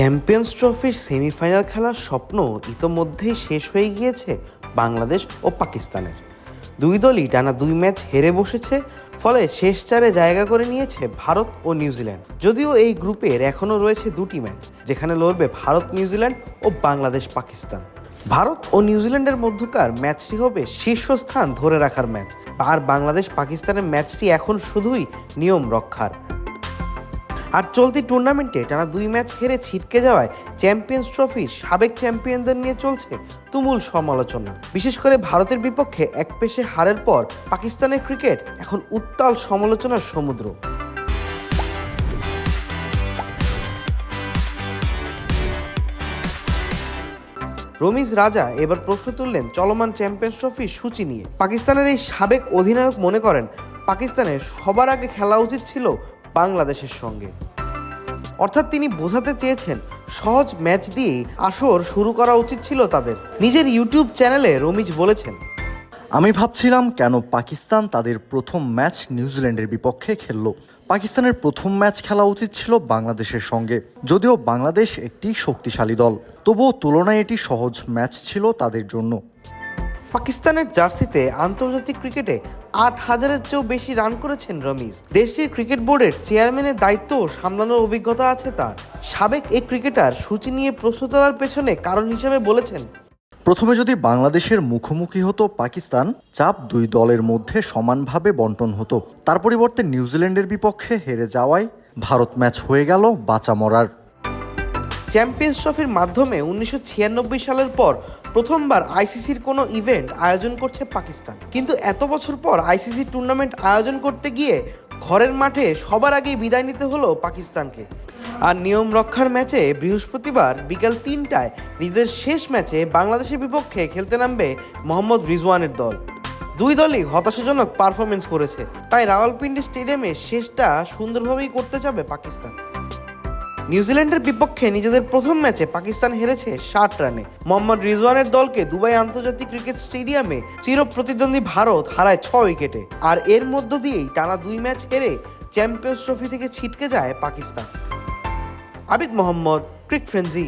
Champions ট্রফির semifinal খেলার স্বপ্ন ইতোমধ্যেই শেষ হয়ে গিয়েছে বাংলাদেশ ও পাকিস্তানের। দুই দলই টানা দুই ম্যাচ হেরে বসেছে, ফলে শেষ চারে জায়গা করে নিয়েছে ভারত ও নিউজিল্যান্ড যদিও এই গ্রুপের এখনও রয়েছে দুটি ম্যাচ, যেখানে লড়বে ভারত নিউজিল্যান্ড ও বাংলাদেশ, পাকিস্তান। ভারত ও নিউজিল্যান্ডের মধ্যকার ম্যাচটি হবে শীর্ষস্থান ধরে রাখার ম্যাচ, আর বাংলাদেশ পাকিস্তানের ম্যাচটি এখন শুধুই নিয়ম রক্ষার। আর চলতি টুর্নামেন্টে টানা দুই ম্যাচ হেরে ছিটকে যাওয়ায় চ্যাম্পিয়ন্স ট্রফির সাবেক চ্যাম্পিয়নদের নিয়ে চলছে তুমুল সমালোচনা। বিশেষ করে ভারতের বিপক্ষে এক পেশে হারের পর পাকিস্তানের ক্রিকেট এখন উত্তাল সমালোচনার সমুদ্র। রমিজ রাজা এবার প্রশ্ন তুললেন চলমান চ্যাম্পিয়ন্স ট্রফির সূচি নিয়ে। পাকিস্তানের এই সাবেক অধিনায়ক মনে করেন, পাকিস্তানের সবার আগে খেলা উচিত ছিল বাংলাদেশের সঙ্গে। অর্থাৎ তিনি বোঝাতে চেয়েছেন সহজ ম্যাচ দিয়ে আসর শুরু করা উচিত ছিল তাদের। নিজের ইউটিউব চ্যানেলে রমিজ বলেছেন আমি ভাবছিলাম কেন পাকিস্তান তাদের প্রথম ম্যাচ নিউজিল্যান্ডের বিপক্ষে খেলল। পাকিস্তানের প্রথম ম্যাচ খেলা উচিত ছিল বাংলাদেশের সঙ্গে যদিও বাংলাদেশ একটি শক্তিশালী দল। তবুও তুলনায় এটি সহজ ম্যাচ ছিল তাদের জন্য। পাকিস্তানের জার্সিতে আন্তর্জাতিক ক্রিকেটে আট হাজারের চেয়েও বেশি রান করেছেন রমিজ। দেশটির ক্রিকেট বোর্ডের চেয়ারম্যানের দায়িত্ব সামলানোর অভিজ্ঞতা আছে তার। সাবেক এই ক্রিকেটার সূচি নিয়ে প্রশ্ন পেছনে কারণ হিসেবে বলেছেন। প্রথমে যদি বাংলাদেশের মুখোমুখি হতো পাকিস্তান, চাপ দুই দলের মধ্যে সমানভাবে বন্টন হতো। তার পরিবর্তে নিউজিল্যান্ডের বিপক্ষে হেরে যাওয়ায় ভারত ম্যাচ হয়ে গেল বাঁচা মরার। চ্যাম্পিয়ন্স ট্রফির মাধ্যমে উনিশশো ছিয়ানব্বই সালের পর প্রথমবার আইসিসির কোনো ইভেন্ট আয়োজন করছে পাকিস্তান। কিন্তু এত বছর পর আইসিসি টুর্নামেন্ট আয়োজন করতে গিয়ে ঘরের মাঠে সবার আগেই বিদায় নিতে হলো পাকিস্তানকে। আর নিয়ম রক্ষার ম্যাচে বৃহস্পতিবার বিকাল তিনটায় নিজেদের শেষ ম্যাচে বাংলাদেশের বিপক্ষে খেলতে নামবে মোহাম্মদ রিজওয়ানের দল। দুই দলই হতাশাজনক পারফরমেন্স করেছে। তাই রাওয়ালপিন্ডি স্টেডিয়ামে শেষটা সুন্দরভাবেই করতে যাবে পাকিস্তান। নিউজিল্যান্ডের বিপক্ষে নিজেদের প্রথম ম্যাচে পাকিস্তান হেরেছে ষাট রানে। মোহাম্মদ রিজওয়ানের দলকে দুবাই আন্তর্জাতিক ক্রিকেট স্টেডিয়ামে চির প্রতিদ্বন্দ্বী ভারত হারায় ছ উইকেটে। আর এর মধ্য দিয়েই টানা দুই ম্যাচ হেরে চ্যাম্পিয়ন্স ট্রফি থেকে ছিটকে যায় পাকিস্তান। আবিদ মোহাম্মদ, ক্রিক ফ্রেন্সি।